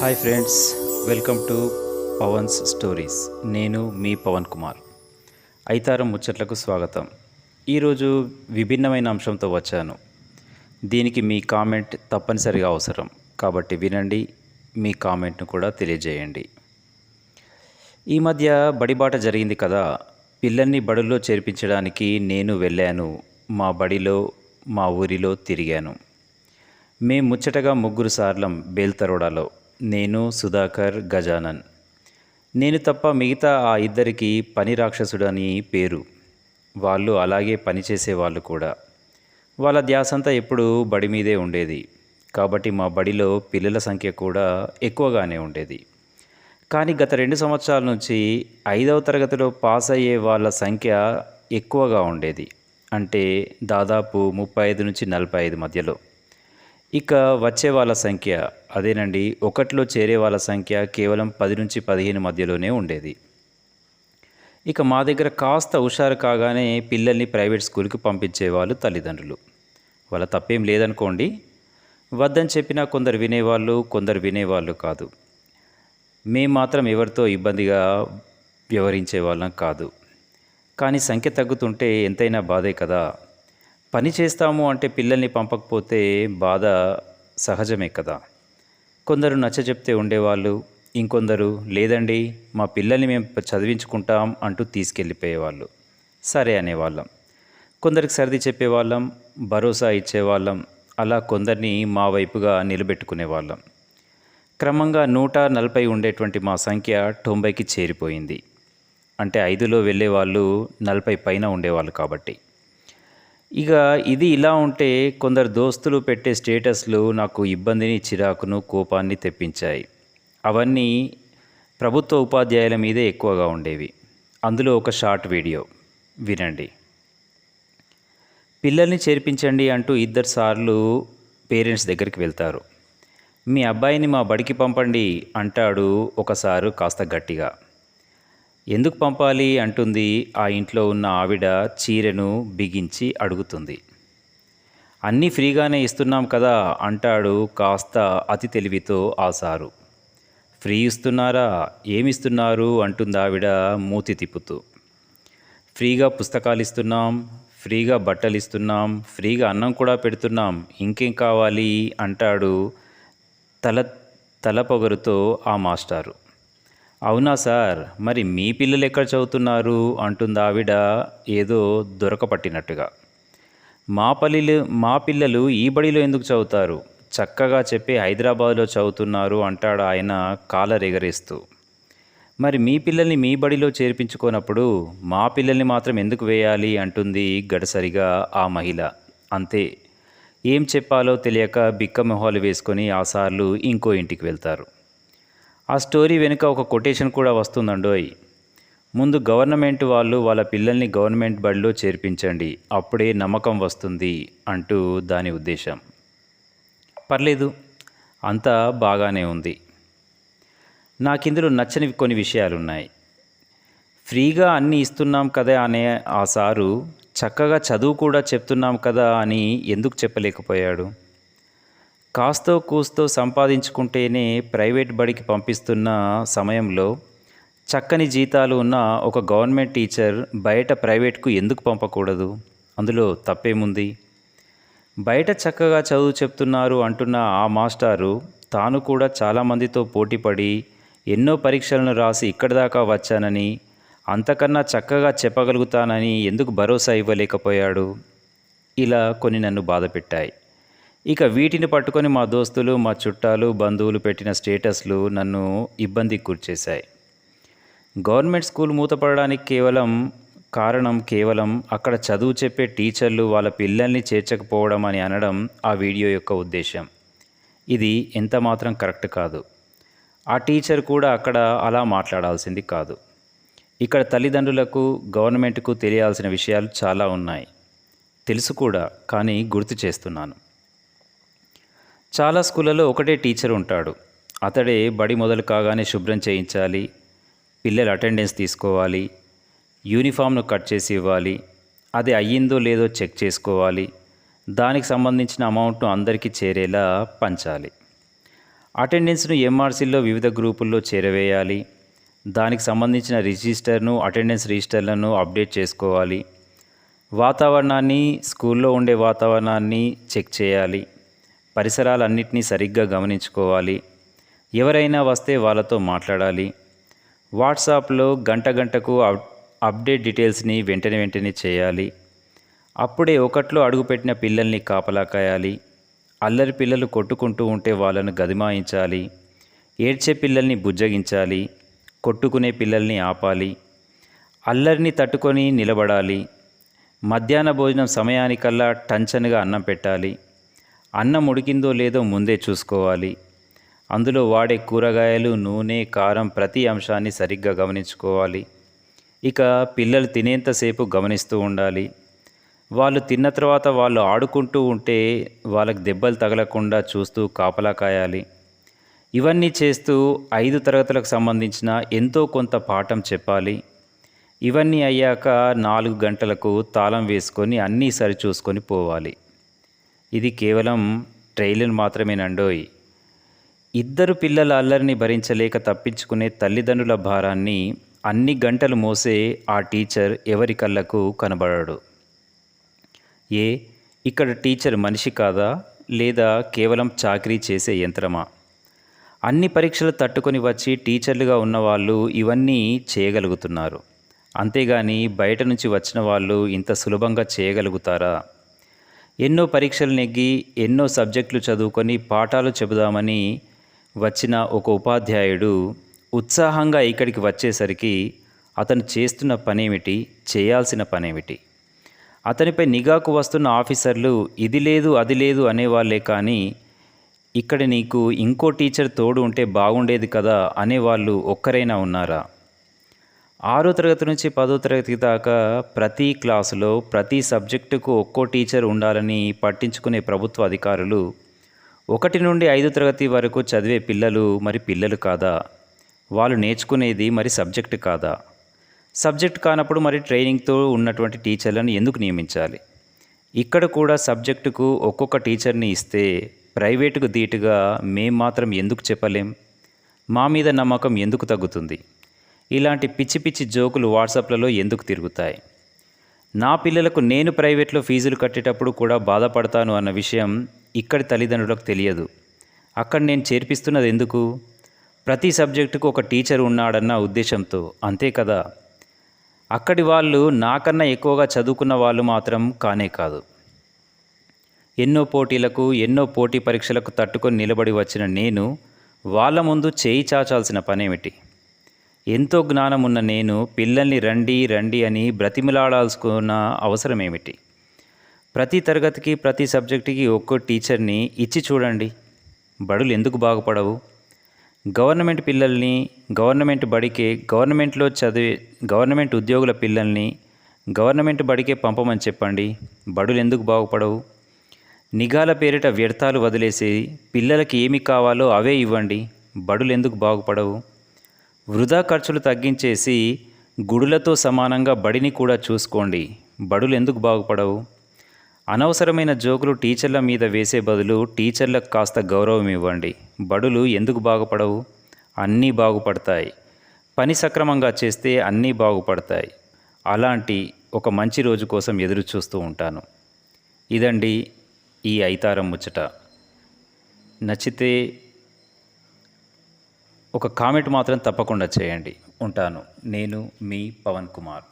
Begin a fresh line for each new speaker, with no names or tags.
Hi friends welcome to Pavan's stories. నేను మీ పవన్ కుమార్. ఐతారం ముచ్చట్లకు స్వాగతం. ఈరోజు విభిన్నమైన అంశంతో వచ్చాను. దీనికి మీ కామెంట్ తప్పనిసరిగా అవసరం. కాబట్టి వినండి మీ కామెంట్ను కూడా తెలియజేయండి. ఈ మధ్య బడిబాట జరిగింది కదా. పిల్లల్ని బడుల్లో చేర్పించడానికి నేను వెళ్ళాను. మా బడిలో మా ఊరిలో తిరిగాను. మేం ముచ్చటగా ముగ్గురు సార్లం బేల్తరోడాలో నేను సుధాకర్ గజానన్. నేను తప్ప మిగతా ఆ ఇద్దరికి పని రాక్షసుడు అని పేరు. వాళ్ళు అలాగే పనిచేసేవాళ్ళు కూడా. వాళ్ళ ధ్యాసంతా ఎప్పుడూ బడి మీదే ఉండేది. కాబట్టి మా బడిలో పిల్లల సంఖ్య కూడా ఎక్కువగానే ఉండేది. కానీ గత రెండు సంవత్సరాల నుంచి ఐదవ తరగతిలో పాస్ అయ్యే వాళ్ళ సంఖ్య ఎక్కువగా ఉండేది. అంటే దాదాపు ముప్పై ఐదు నుంచి నలభై ఐదు మధ్యలో. ఇక వచ్చే వాళ్ళ సంఖ్య అదేనండి ఒకటిలో చేరే వాళ్ళ సంఖ్య కేవలం పది నుంచి పదిహేను మధ్యలోనే ఉండేది. ఇక మా దగ్గర కాస్త హుషారు కాగానే పిల్లల్ని ప్రైవేట్ స్కూల్కి పంపించేవాళ్ళు తల్లిదండ్రులు. వాళ్ళ తప్పేం లేదనుకోండి వద్దని చెప్పినా కొందరు వినేవాళ్ళు కొందరు వినేవాళ్ళు కాదు. మేము మాత్రం ఎవరితో ఇబ్బందిగా వ్యవహరించే వాళ్ళం కాదు. కానీ సంఖ్య తగ్గుతుంటే ఎంతైనా బాధే కదా. పని చేస్తాము అంటే పిల్లల్ని పంపకపోతే బాధ సహజమే కదా. కొందరు నచ్చ చెప్తే ఉండేవాళ్ళు ఇంకొందరు లేదండి మా పిల్లల్ని మేము చదివించుకుంటాం అంటూ తీసుకెళ్ళిపోయేవాళ్ళు. సరే అనేవాళ్ళం. కొందరికి సర్ది చెప్పేవాళ్ళం భరోసా ఇచ్చేవాళ్ళం అలా కొందరిని మా వైపుగా నిలబెట్టుకునేవాళ్ళం. క్రమంగా నూట నలభై ఉండేటువంటి మా సంఖ్య తొంభైకి చేరిపోయింది. అంటే ఐదులో వెళ్ళేవాళ్ళు నలభై పైన ఉండేవాళ్ళు కాబట్టి. ఇక ఇది ఇలా ఉంటే కొందరు దోస్తులు పెట్టే స్టేటస్లు నాకు ఇబ్బందిని చిరాకును కోపాన్ని తెప్పించాయి. అవన్నీ ప్రభుత్వ ఉపాధ్యాయుల మీదే ఎక్కువగా ఉండేవి. అందులో ఒక షార్ట్ వీడియో. వినండి. పిల్లల్ని చేర్పించండి అంటూ ఇద్దరు సార్లు పేరెంట్స్ దగ్గరికి వెళ్తారు. మీ అబ్బాయిని మా బడికి పంపండి అంటాడు ఒకసారు కాస్త గట్టిగా. ఎందుకు పంపాలి అంటుంది ఆ ఇంట్లో ఉన్న ఆవిడ చీరెను బిగించి అడుగుతుంది. అన్నీ ఫ్రీగానే ఇస్తున్నాం కదా అంటాడు కాస్త అతి తెలివితో ఆ సారు. ఫ్రీ ఇస్తున్నారా? ఏమిస్తున్నారు? అంటుంది ఆవిడ మూతి తిప్పుతూ. ఫ్రీగా పుస్తకాలు ఇస్తున్నాం ఫ్రీగా బట్టలు ఇస్తున్నాం ఫ్రీగా అన్నం కూడా పెడుతున్నాం ఇంకేం కావాలి? అంటాడు తల తల పొగరుతో ఆ మాస్టారు. అవునా సార్? మరి మీ పిల్లలు ఎక్కడ చదువుతున్నారు? అంటుంది ఆవిడ ఏదో దొరకపట్టినట్టుగా. మా పల్లెలు మా పిల్లలు ఈ బడిలో ఎందుకు చదువుతారు? చక్కగా చెప్పి హైదరాబాద్లో చదువుతున్నారు అంటాడు ఆయన కాలర్ ఎగరేస్తూ మరి మీ పిల్లల్ని మీ బడిలో చేర్పించుకోనప్పుడు మా పిల్లల్ని మాత్రం ఎందుకు వేయాలి? అంటుంది గడసరిగా ఆ మహిళ. అంతే. ఏం చెప్పాలో తెలియక బిక్క మొహాలు వేసుకొని ఆ సార్లు ఇంకో ఇంటికి వెళ్తారు. ఆ స్టోరీ వెనుక ఒక కొటేషన్ కూడా వస్తుందండోయ్. ముందు గవర్నమెంట్ వాళ్ళు వాళ్ళ పిల్లల్ని గవర్నమెంట్ బడిలో చేర్పించండి అప్పుడే నమ్మకం వస్తుంది అంటూ దాని ఉద్దేశం. పర్లేదు అంతా బాగానే ఉంది. నాకు ఇందులో నచ్చని కొన్ని విషయాలు ఉన్నాయి ఫ్రీగా అన్నీ ఇస్తున్నాం కదా అనే ఆ సారు చక్కగా చదువు కూడా చెప్తున్నాం కదా అని ఎందుకు చెప్పలేకపోయాడు? కాస్తో కూస్తో సంపాదించుకుంటేనే ప్రైవేట్ బడికి పంపిస్తున్న సమయంలో చక్కని జీతాలు ఉన్న ఒక గవర్నమెంట్ టీచర్ బయట ప్రైవేట్కు ఎందుకు పంపకూడదు? అందులో తప్పేముంది? బయట చక్కగా చదువు చెప్తున్నారు అంటున్న ఆ మాస్టారు తాను కూడా చాలామందితో పోటీపడి ఎన్నో పరీక్షలను రాసి ఇక్కడి దాకా వచ్చానని అంతకన్నా చక్కగా చెప్పగలుగుతానని ఎందుకు భరోసా ఇవ్వలేకపోయాడు? ఇలా కొన్ని నన్ను బాధపెట్టాయి. ఇక వీటిని పట్టుకొని మా దోస్తులు మా చుట్టాలు బంధువులు పెట్టిన స్టేటస్లు నన్ను ఇబ్బందికి గురిచేశాయి. గవర్నమెంట్ స్కూల్ మూతపడడానికి కేవలం కారణం కేవలం అక్కడ చదువు చెప్పే టీచర్లు వాళ్ళ పిల్లల్ని చేర్చకపోవడం అని అనడం ఆ వీడియో యొక్క ఉద్దేశం ఇది ఎంత మాత్రం కరెక్ట్ కాదు. ఆ టీచర్ కూడా అక్కడ అలా మాట్లాడాల్సింది కాదు. ఇక్కడ తల్లిదండ్రులకు గవర్నమెంట్కు తెలియాల్సిన విషయాలు చాలా ఉన్నాయి. తెలుసు కూడా కానీ గుర్తు చేస్తున్నాను. చాలా స్కూళ్ళలో ఒకటే టీచర్ ఉంటాడు. అతడే బడి మొదలు కాగానే శుభ్రం చేయించాలి పిల్లల అటెండెన్స్ తీసుకోవాలి యూనిఫామ్ను కట్ చేసి ఇవ్వాలి అది అయ్యిందో లేదో చెక్ చేసుకోవాలి దానికి సంబంధించిన అమౌంట్ను అందరికీ చేరేలా పంచాలి. అటెండెన్స్ను ఎంఆర్సీలో వివిధ గ్రూపుల్లో చేరవేయాలి దానికి సంబంధించిన రిజిస్టర్ను అటెండెన్స్ రిజిస్టర్లను అప్డేట్ చేసుకోవాలి వాతావరణాన్ని స్కూల్లో ఉండే వాతావరణాన్ని చెక్ చేయాలి. పరిసరాలన్నింటినీ సరిగ్గా గమనించుకోవాలి. ఎవరైనా వస్తే వాళ్ళతో మాట్లాడాలి. వాట్సాప్లో గంట గంటకు అప్ అప్డేట్ డీటెయిల్స్ని వెంటనే వెంటనే చేయాలి. అప్పుడే ఒకట్లో అడుగుపెట్టిన పిల్లల్ని కాపలా కాయాలి. అల్లరి పిల్లలు కొట్టుకుంటూ ఉంటే వాళ్ళను గదిమాయించాలి. ఏడ్చే పిల్లల్ని బుజ్జగించాలి. కొట్టుకునే పిల్లల్ని ఆపాలి. అల్లరిని తట్టుకొని నిలబడాలి. మధ్యాహ్న భోజనం సమయానికల్లా టంచన్గా అన్నం పెట్టాలి. అన్నం ఉడికిందో లేదో ముందే చూసుకోవాలి. అందులో వాడే కూరగాయలు నూనె కారం ప్రతి అంశాన్ని సరిగ్గా గమనించుకోవాలి. ఇక పిల్లలు తినేంతసేపు గమనిస్తూ ఉండాలి. వాళ్ళు తిన్న తర్వాత వాళ్ళు ఆడుకుంటూ ఉంటే వాళ్ళకి దెబ్బలు తగలకుండా చూస్తూ కాపలా కాయాలి. ఇవన్నీ చేస్తూ ఐదు తరగతులకు సంబంధించిన ఎంతో కొంత పాఠం చెప్పాలి. ఇవన్నీ అయ్యాక నాలుగు గంటలకు తాళం వేసుకొని అన్నీ సరిచూసుకొని పోవాలి. ఇది కేవలం ట్రైలర్ మాత్రమేనండోయ్. ఇద్దరు పిల్లల అల్లరిని భరించలేక తప్పించుకునే తల్లిదండ్రుల భారాన్ని అన్ని గంటలు మోసే ఆ టీచర్ ఎవరి కళ్ళకు కనబడడు. ఏ ఇక్కడ టీచర్ మనిషి కాదా? లేదా కేవలం చాకరీ చేసే యంత్రమా? అన్ని పరీక్షలు తట్టుకొని వచ్చి టీచర్లుగా ఉన్న వాళ్ళు ఇవన్నీ చేయగలుగుతున్నారు. అంతేగాని బయట నుంచి వచ్చిన వాళ్ళు ఇంత సులభంగా చేయగలుగుతారా? ఎన్నో పరీక్షలు నెగ్గి ఎన్నో సబ్జెక్టులు చదువుకొని పాఠాలు చెబుదామని వచ్చిన ఒక ఉపాధ్యాయుడు ఉత్సాహంగా ఇక్కడికి వచ్చేసరికి అతను చేస్తున్న పనేమిటి చేయాల్సిన పనేమిటి? అతనిపై నిఘాకు వస్తున్న ఆఫీసర్లు ఇది లేదు అది లేదు అనేవాళ్ళే కానీ ఇక్కడ నీకు ఇంకో టీచర్ తోడు ఉంటే బాగుండేది కదా అనేవాళ్ళు ఒక్కరైనా ఉన్నారా? ఆరో తరగతి నుంచి పదో తరగతి దాకా ప్రతి క్లాసులో ప్రతి సబ్జెక్టుకు ఒక్కో టీచర్ ఉండాలని పట్టించుకునే ప్రభుత్వ అధికారులు ఒకటి నుండి ఐదు తరగతి వరకు చదివే పిల్లలు మరి పిల్లలు కాదా? వాళ్ళు నేర్చుకునేది మరి సబ్జెక్టు కాదా? సబ్జెక్ట్ కానప్పుడు మరి ట్రైనింగ్తో ఉన్నటువంటి టీచర్లను ఎందుకు నియమించాలి? ఇక్కడ కూడా సబ్జెక్టుకు ఒక్కొక్క టీచర్ని ఇస్తే ప్రైవేటుకు ధీటుగా మేం మాత్రం ఎందుకు చెప్పలేం? మా మీద నమ్మకం ఎందుకు తగ్గుతుంది? ఇలాంటి పిచ్చి పిచ్చి జోకులు వాట్సాప్లలో ఎందుకు తిరుగుతాయి? నా పిల్లలకు నేను ప్రైవేట్లో ఫీజులు కట్టేటప్పుడు కూడా బాధపడతాను అన్న విషయం ఇక్కడి తల్లిదండ్రులకు తెలియదు. అక్కడ నేను చేర్పిస్తున్నది ఎందుకు? ప్రతి సబ్జెక్టుకు ఒక టీచర్ ఉన్నాడన్న ఉద్దేశంతో అంతే కదా? అక్కడి వాళ్ళు నాకన్నా ఎక్కువగా చదువుకున్న వాళ్ళు మాత్రం కానే కాదు. ఎన్నో పోటీలకు ఎన్నో పోటీ పరీక్షలకు తట్టుకొని నిలబడి వచ్చిన నేను వాళ్ళ ముందు చేయి చాచాల్సిన పనేమిటి? ఎంతో జ్ఞానం ఉన్న నేను పిల్లల్ని రండి రండి అని బ్రతిమిలాడాల్సుకున్న అవసరం ఏమిటి ప్రతి తరగతికి ప్రతి సబ్జెక్టుకి ఒక్కో టీచర్ని ఇచ్చి చూడండి. బడులు ఎందుకు బాగుపడవు? గవర్నమెంట్ పిల్లల్ని గవర్నమెంట్ బడికే గవర్నమెంట్లో చదివే గవర్నమెంట్ ఉద్యోగుల పిల్లల్ని గవర్నమెంట్ బడికే పంపమని చెప్పండి. బడులు ఎందుకు బాగుపడవు? నిఘాల పేరిట వ్యర్థాలు వదిలేసి పిల్లలకి ఏమి కావాలో అవే ఇవ్వండి. బడులు ఎందుకు బాగుపడవు? వృధా ఖర్చులు తగ్గించేసి గుడులతో సమానంగా బడిని కూడా చూసుకోండి. బడులు ఎందుకు బాగుపడవు? అనవసరమైన జోకులు టీచర్ల మీద వేసే బదులు టీచర్లకు కాస్త గౌరవం ఇవ్వండి. బడులు ఎందుకు బాగుపడవు? అన్నీ బాగుపడతాయి. పని సక్రమంగా చేస్తే అన్నీ బాగుపడతాయి. అలాంటి ఒక మంచి రోజు కోసం ఎదురు చూస్తూ ఉంటాను. ఇదండి ఈ ఐతారం ముచ్చట. నచ్చితే ఒక కామెంట్ మాత్రం తప్పకుండా చేయండి. ఉంటాను. నేను మీ పవన్ కుమార్.